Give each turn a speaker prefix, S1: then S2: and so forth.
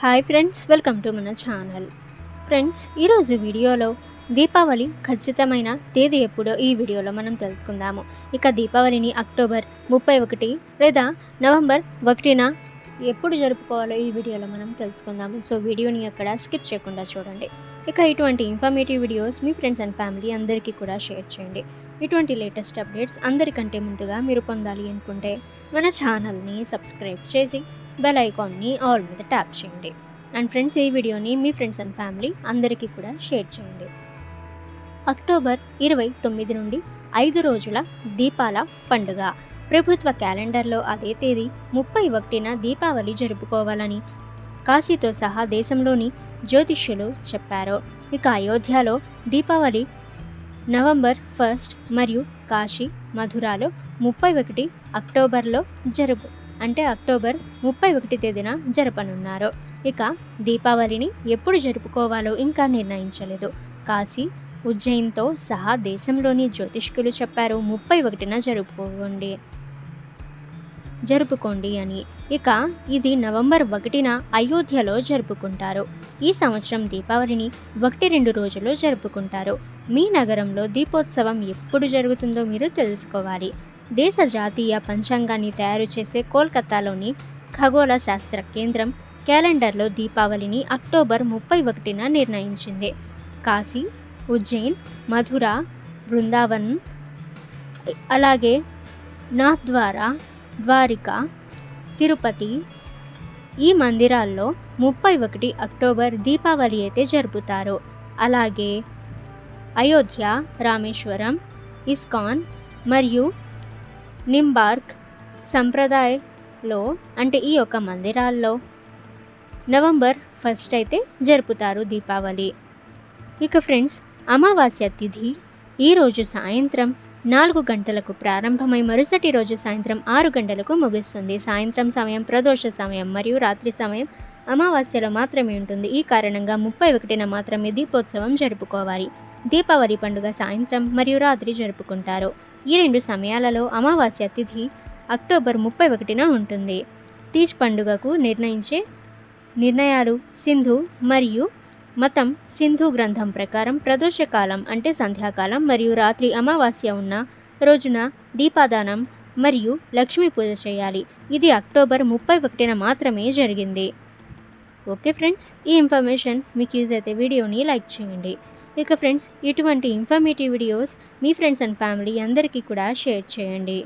S1: Hi friends welcome to మన channel friends ఈరోజు వీడియోలో దీపావళి ఖచ్చితమైన తేదీ ఎప్పుడో ఈ వీడియోలో మనం తెలుసుకుందాము. ఇక దీపావళిని అక్టోబర్ ముప్పై ఒకటి లేదా నవంబర్ ఒకటిన ఎప్పుడు జరుపుకోవాలో ఈ వీడియోలో మనం తెలుసుకుందాము. సో వీడియోని అక్కడ స్కిప్ చేయకుండా చూడండి. ఇక ఇటువంటి ఇన్ఫర్మేటివ్ వీడియోస్ మీ ఫ్రెండ్స్ అండ్ ఫ్యామిలీ అందరికీ కూడా షేర్ చేయండి. ఇటువంటి లేటెస్ట్ అప్డేట్స్ అందరికంటే ముందుగా మీరు పొందాలి అనుకుంటే మన ఛానల్ని సబ్స్క్రైబ్ చేసి బెల్ ఐకాన్ని ఆల్ మీద ట్యాప్ చేయండి. అండ్ ఫ్రెండ్స్ ఈ వీడియోని మీ ఫ్రెండ్స్ అండ్ ఫ్యామిలీ అందరికీ కూడా షేర్ చేయండి. అక్టోబర్ ఇరవై తొమ్మిది నుండి ఐదు రోజుల దీపాల పండుగ. ప్రభుత్వ క్యాలెండర్లో అదే తేదీ ముప్పై ఒకటిన దీపావళి జరుపుకోవాలని కాశీతో సహా దేశంలోని జ్యోతిష్యులు చెప్పారు. ఇక అయోధ్యలో దీపావళి నవంబర్ ఫస్ట్ మరియు కాశీ మధురాలో ముప్పై ఒకటి అక్టోబర్లో జరుపు అంటే అక్టోబర్ ముప్పై ఒకటి తేదీన జరపనున్నారు. ఇక దీపావళిని ఎప్పుడు జరుపుకోవాలో ఇంకా నిర్ణయించలేదు. కాశీ ఉజ్జయిన్తో సహా దేశంలోని జ్యోతిష్కులు చెప్పారు ముప్పై ఒకటిన జరుపుకోండి. జరుపుకోండి అని. ఇక ఇది నవంబర్ ఒకటిన అయోధ్యలో జరుపుకుంటారు. ఈ సంవత్సరం దీపావళిని ఒకటి రెండు రోజులు జరుపుకుంటారు. మీ నగరంలో దీపోత్సవం ఎప్పుడు జరుగుతుందో మీరు తెలుసుకోవాలి. దేశ జాతీయ పంచాంగాన్ని తయారు చేసే కోల్కతాలోని ఖగోళ శాస్త్ర కేంద్రం క్యాలెండర్లో దీపావళిని అక్టోబర్ ముప్పై ఒకటిన నిర్ణయించింది. కాశీ ఉజ్జయిన్ మధుర బృందావన్ అలాగే నాథ్వారా ద్వారిక తిరుపతి ఈ మందిరాల్లో ముప్పై ఒకటి అక్టోబర్ దీపావళి అయితే జరుపుతారు. అలాగే అయోధ్య రామేశ్వరం ఇస్కాన్ మరియు నింబార్క్ సంప్రదాయలో అంటే ఈ యొక్క మందిరాల్లో నవంబర్ ఫస్ట్ అయితే జరుపుతారు దీపావళి. ఇక ఫ్రెండ్స్ అమావాస్య తిథి ఈరోజు సాయంత్రం నాలుగు గంటలకు ప్రారంభమై మరుసటి రోజు సాయంత్రం ఆరు గంటలకు ముగుస్తుంది. సాయంత్రం సమయం ప్రదోష సమయం మరియు రాత్రి సమయం అమావాస్యలో మాత్రమే ఉంటుంది. ఈ కారణంగా ముప్పై ఒకటిన మాత్రమే దీపోత్సవం జరుపుకోవాలి. దీపావళి పండుగ సాయంత్రం మరియు రాత్రి జరుపుకుంటారు. ఈ రెండు సమయాలలో అమావాస్య తిథి అక్టోబర్ ముప్పై ఒకటిన ఉంటుంది. తీజ్ పండుగకు నిర్ణయించే నిర్ణయాలు సింధు మరియు మతం సింధు గ్రంథం ప్రకారం ప్రదోషకాలం అంటే సంధ్యాకాలం మరియు రాత్రి అమావాస్య ఉన్న రోజున దీపాదానం మరియు లక్ష్మీ పూజ చేయాలి. ఇది అక్టోబర్ ముప్పై ఒకటిన మాత్రమే జరిగింది. ఓకే ఫ్రెండ్స్ ఈ ఇన్ఫర్మేషన్ మీకు యూజ్ అయితే వీడియోని లైక్ చేయండి. ఇక ఫ్రెండ్స్ ఇటువంటి ఇన్ఫర్మేటివ్ వీడియోస్ మీ ఫ్రెండ్స్ అండ్ ఫ్యామిలీ అందరికీ కూడా షేర్ చేయండి.